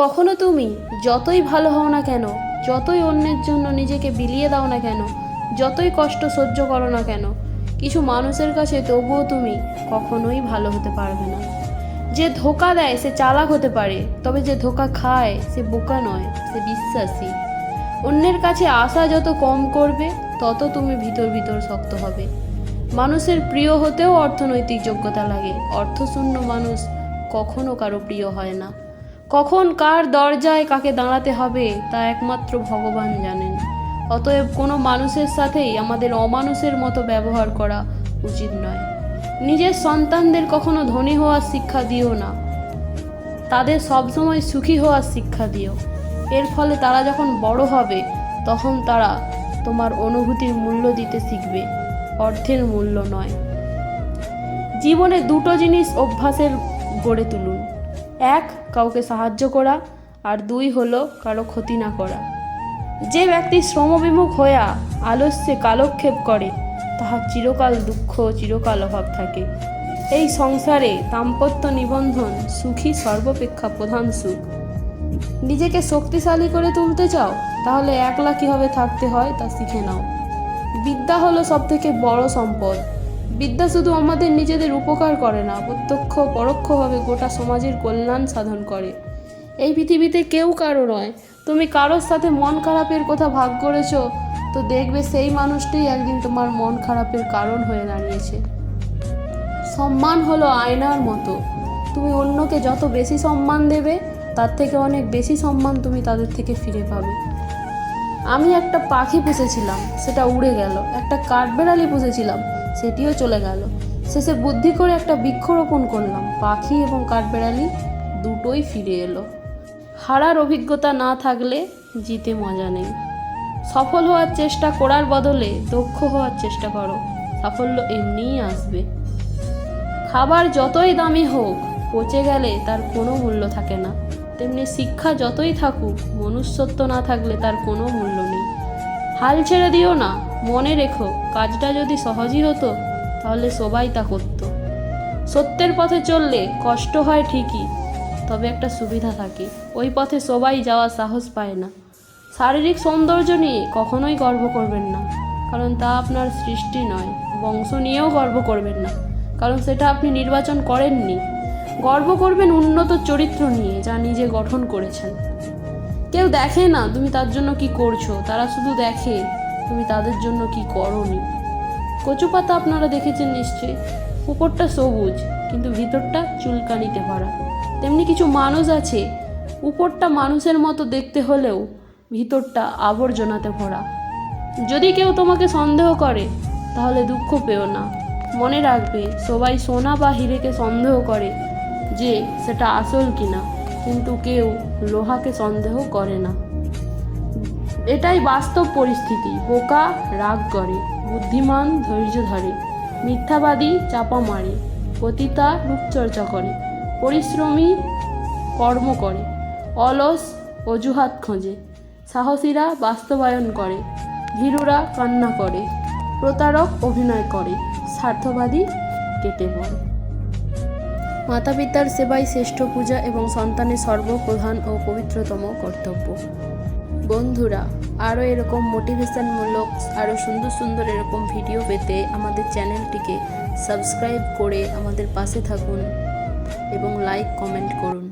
কখনো তুমি যতই ভালো হও না কেন, যতই অন্যের জন্য নিজেকে বিলিয়ে দাও না কেন, যতই কষ্ট সহ্য করো না কেন, কিছু মানুষের কাছে তবুও তুমি কখনোই ভালো হতে পারবে না। যে ধোকা দেয় সে চালাক হতে পারে, তবে যে ধোকা খায় সে বোকা নয়, সে বিশ্বাসী। অন্যের কাছে আশা যত কম করবে, তত তুমি ভিতর ভিতর শক্ত হবে। মানুষের প্রিয় হতেও অর্থনৈতিক যোগ্যতা লাগে, অর্থশূন্য মানুষ কখনো কারও প্রিয় হয় না। কখন কার দরজায় কাকে দাঁড়াতে হবে তা একমাত্র ভগবান জানেন। অতএব কোনো মানুষের সাথেই আমাদের অমানুষের মতো ব্যবহার করা উচিত নয়। নিজের সন্তানদের কখনো ধনী হওয়ার শিক্ষা দিও না। তাদের সবসময় সুখী হওয়ার শিক্ষা দিও। এর ফলে তারা যখন বড় হবে, তখন তারা তোমার অনুভূতির মূল্য দিতে শিখবে। অর্থের মূল্য নয়। জীবনে দুটো জিনিস অভ্যাসের গড়ে তুলুন। এক, কাউকে সাহায্য করা, আর দুই হলো কারও ক্ষতি না করা। যে ব্যক্তি শ্রমবিমুখ হইয়া আলস্যে কালক্ষেপ করে তাহার চিরকাল দুঃখ, চিরকাল অভাব থাকে। এই সংসারে দাম্পত্য নিবন্ধন সুখী সর্বাপেক্ষা প্রধান সুখ। নিজেকে শক্তিশালী করে তুলতে চাও, তাহলে একলা কীভাবে থাকতে হয় তা শিখে নাও। বিদ্যা হলো সব থেকে বড় সম্পদ। বিদ্যা শুধু আমাদের নিজেদের উপকার করে না, প্রত্যক্ষ পরোক্ষভাবে গোটা সমাজের কল্যাণ সাধন করে। এই পৃথিবীতে কেউ কারও নয়। তুমি কারোর সাথে মন খারাপের কথা ভাগ করেছ, তো দেখবে সেই মানুষটাই একদিন তোমার মন খারাপের কারণ হয়ে দাঁড়িয়েছে। সম্মান হলো আয়নার মতো। তুমি অন্যকে যত বেশি সম্মান দেবে, তার থেকে অনেক বেশি সম্মান তুমি তাদের থেকে ফিরে পাবে। আমি একটা পাখি পুষেছিলাম, সেটা উড়ে গেল। একটা কাঠবেড়ালি পুষেছিলাম সেটিও চলে গেল। শেষে বুদ্ধি করে একটা বৃক্ষরোপণ করলাম। পাখি এবং কাঠবেড়ালি দুটোই ফিরে এলো। হারার অভিজ্ঞতা না থাকলে জিতে মজা নেই। সফল হওয়ার চেষ্টা করার বদলে দক্ষ হওয়ার চেষ্টা করো। সাফল্য এমনিই আসবে। খাবার যতই দামি হোক, পচে গেলে তার কোনো মূল্য থাকে না। তেমনি শিক্ষা যতই থাকুক, মনুষ্যত্ব না থাকলে তার কোনো মূল্য নেই। হাল ছেড়ে দিও না। মনে রেখো, কাজটা যদি সহজই হতো, তাহলে সবাই তা করতো। সত্যের পথে চললে কষ্ট হয় ঠিকই, তবে একটা সুবিধা থাকে, ওই পথে সবাই যাওয়ার সাহস পায় না। শারীরিক সৌন্দর্য নিয়ে কখনোই গর্ব করবেন না, কারণ তা আপনার সৃষ্টি নয়, বংশ নিয়েও গর্ব করবেন না, কারণ সেটা আপনি নির্বাচন করেননি। গর্ব করবেন উন্নত চরিত্র নিয়ে, যা নিজে গঠন করেছেন। কেউ দেখে না তুমি তার জন্য কি করছ, তারা শুধু দেখে। তুমি তাদের জন্য কি করনি? কচু পাতা আপনারা দেখেছেন নিশ্চয়ই। উপরটা সবুজ, কিন্তু ভিতরটা চুলকানিতে ভরা। তেমনি কিছু মানুষ আছে, উপরটা মানুষের মতো দেখতে হলেও ভিতরটা আবর্জনাতে ভরা। যদি কেউ তোমাকে সন্দেহ করে, তাহলে দুঃখ পেও না। মনে রাখবে, সবাই সোনা বা হিরেকে সন্দেহ করে যে সেটা আসল কিনা, কিন্তু কেউ লোহাকে সন্দেহ করে না। এটাই বাস্তব পরিস্থিতি। বোকা, রাগ করে, বুদ্ধিমান, ধৈর্য ধরে, মিথ্যাবাদী চাপা মারে পতিতা, রূপচর্চা করে, পরিশ্রমী, কর্ম করে, অলস, অজুহাত খোঁজে, সাহসীরা বাস্তবায়ন করে, ভীরুরা কান্না করে, প্রতারক অভিনয় করে, স্বার্থবাদী কেটে পড়ে। মাতা পিতার সেবাই শ্রেষ্ঠ পূজা এবং সন্তানের সর্বপ্রধান ও পবিত্রতম কর্তব্য। বন্ধুরা, আরও এরকম মোটিভেশনমূলক আরও সুন্দর সুন্দর এরকম ভিডিও পেতে আমাদের চ্যানেলটিকে সাবস্ক্রাইব করে আমাদের পাশে থাকুন এবং লাইক কমেন্ট করুন।